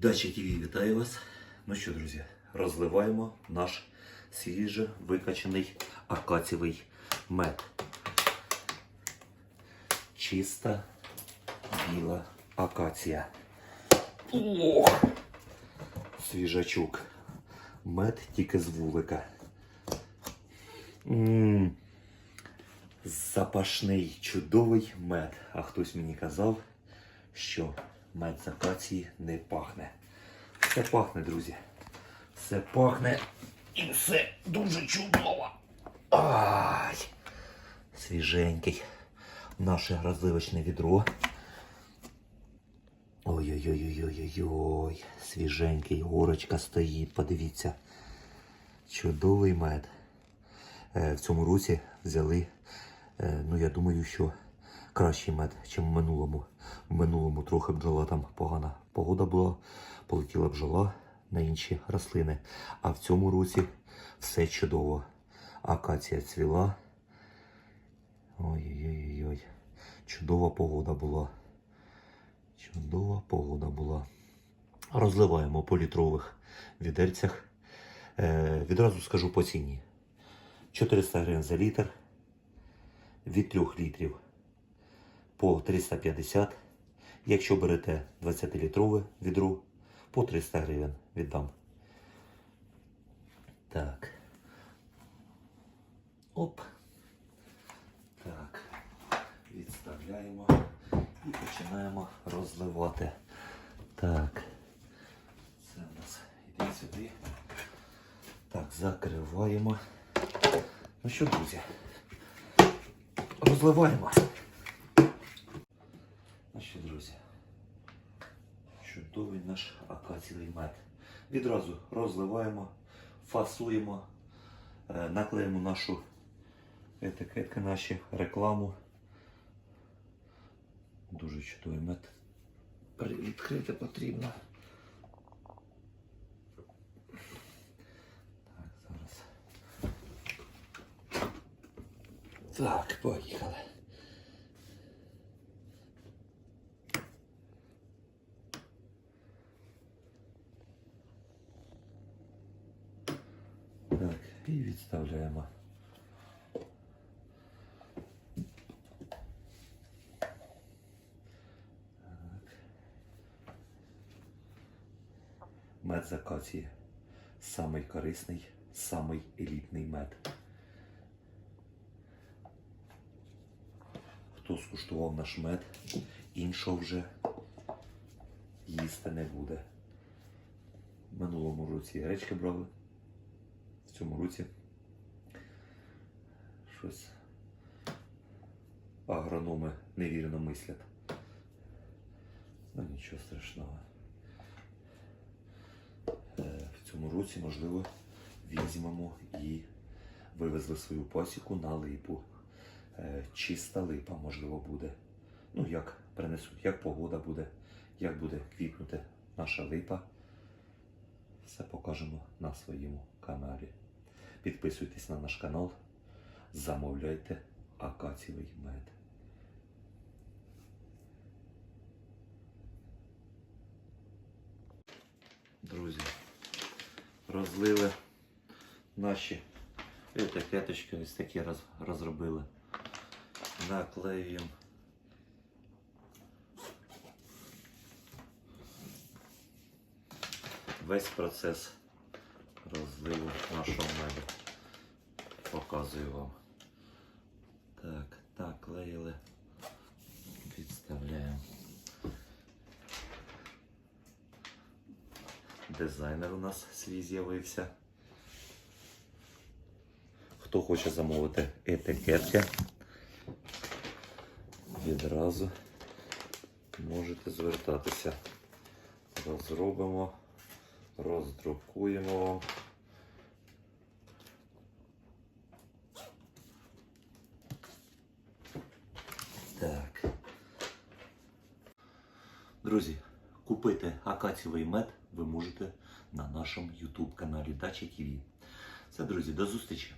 Дача ТВ вітаю вас. Ну що, друзі, розливаємо наш свіже викачаний акацієвий мед. Чиста біла акація. Ох! Свіжачок. Мед тільки з вулика. М, Запашний чудовий мед. А хтось мені казав, що мед з не пахне. Все пахне, друзі. Все пахне і все дуже чудово. Ай! Свіженький. Наше розливочне відро. Ой-ой-ой-ой-ой-ой. Свіженький, горочка стоїть, подивіться. Чудовий мед. Е, В цьому році взяли, е, ну я думаю, що кращий мед, ніж в минулому. В минулому трохи бджола там погана погода була, полетіла бджола на інші рослини. А в цьому році все чудово. Акація цвіла. Ой-ой-ой. Чудова погода була. Чудова погода була. Розливаємо по літрових відерцях. Е, відразу скажу по ціні. 400 гривень за літр. Від 3 літрів по 350. Якщо берете 20-літрове відро, по 300 гривень віддам. Так. Оп. Так. Відставляємо і починаємо розливати. Так. Це у нас іде сюди. Так, закриваємо. Ну що, друзі, розливаємо. Ну що, друзі, чудовий акаційний мед. Відразу розливаємо, фасуємо, е, наклеїмо нашу етикетки, наші рекламу. Дуже чудовий мед. Відкрити потрібно. Так, зараз. Так, поїхали. Так, і відставляємо. Мед з акації. Самий корисний, самий елітний мед. Хто скуштував наш мед, іншого вже їсти не буде. В минулому році гречки брали, в цьому році щось агрономи невірно мислять. Ну нічого страшного. Е, В цьому році, можливо, візьмемо і вивезли свою пасіку на липу. Е, Чиста липа, можливо, буде. Ну, як принесуть, як погода буде, як буде квітнути наша липа. Все покажемо на своєму каналі. Підписуйтесь на наш канал, замовляйте акацієвий мед. Друзі, розлили наші етикеточки, ось такі роз, розробили. Наклеюємо. Весь процес розливу нашого меду. Показую вам. Так, так, клеїли. Підставляємо. Дизайнер у нас свій з'явився. Хто хоче замовити етикетки, відразу можете звертатися. Розробимо, роздрукуємо вам. Так. Друзі, купити акацієвий мед ви можете на нашому YouTube каналі Дача ТВ. Все, друзі, до зустрічі!